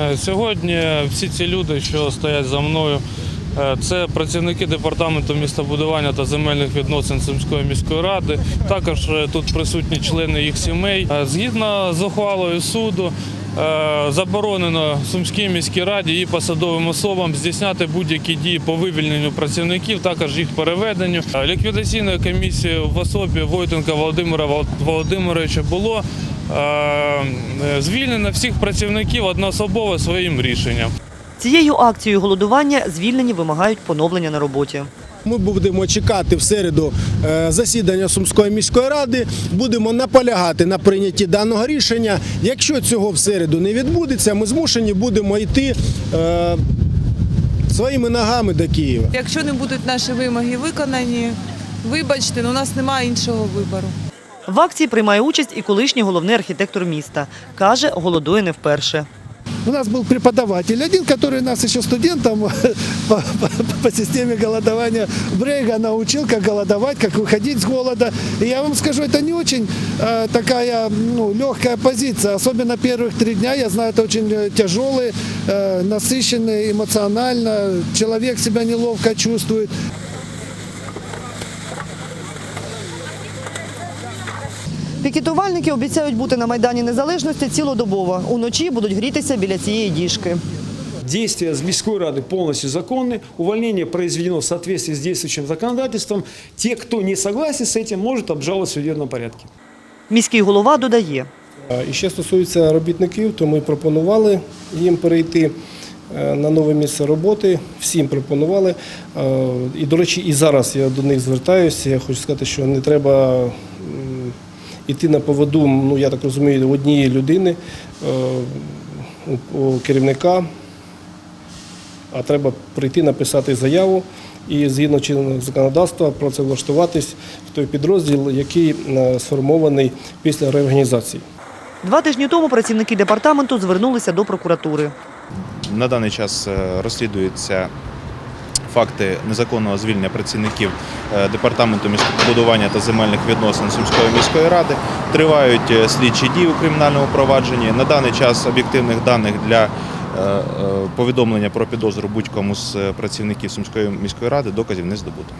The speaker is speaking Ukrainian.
Е, Сьогодні всі ці люди, що стоять за мною, е, це працівники департаменту містобудування та земельних відносин Сумської міської ради. Також е, тут присутні члени їх сімей. Згідно з ухвалою суду. Заборонено Сумській міській раді і посадовим особам здійсняти будь-які дії по вивільненню працівників, також їх переведенню. Ліквідаційною комісією в особі Войтенка Володимира Володимировича було звільнено всіх працівників одноособово своїм рішенням. Цією акцією голодування звільнені вимагають поновлення на роботі. Ми будемо чекати в середу е, засідання Сумської міської ради. Будемо наполягати на прийнятті даного рішення. Якщо цього в середу не відбудеться, ми змушені будемо йти е, своїми ногами до Києва. Якщо не будуть наші вимоги виконані, вибачте, але у нас немає іншого вибору. В акції приймає участь і колишній головний архітектор міста. Каже, голодує не вперше. У нас был преподаватель один, который нас еще студентам по, по- по системе голодования Брейга научил, как голодовать, как выходить с голода. И я вам скажу, это не очень э, такая ну, легкая позиция. Особенно первых три дня, я знаю, это очень э, тяжелый, э, насыщенный эмоционально. Человек себя неловко чувствует. Пікетувальники обіцяють бути на Майдані Незалежності цілодобово. Уночі будуть грітися біля цієї діжки. Действия с Мирской Рады полностью законны. Увольнение произведено в соответствии с действующим законодательством. Те, кто не согласен с этим, может обжаловать в судебном порядке. Міський голова додає. І ще стосується робітників, то ми пропонували їм перейти е, на нове місце роботи. Всім пропонували. Е, І, до речі, і зараз я до них звертаюся. Я хочу сказати, що не треба м, іти на поводу, ну я так розумію, однієї людини, е, керівника, а треба прийти написати заяву. І згідно чинного законодавства працевлаштуватись в той підрозділ, який е, сформований після реорганізації. Два тижні тому працівники департаменту звернулися до прокуратури. На даний час е, розслідуються факти незаконного звільнення працівників е, департаменту містобудування та земельних відносин Сумської міської ради. Тривають е, слідчі дії у кримінальному провадженні. На даний час об'єктивних даних для е, повідомлення про підозру будь-кому з працівників Сумської міської ради доказів не здобуто.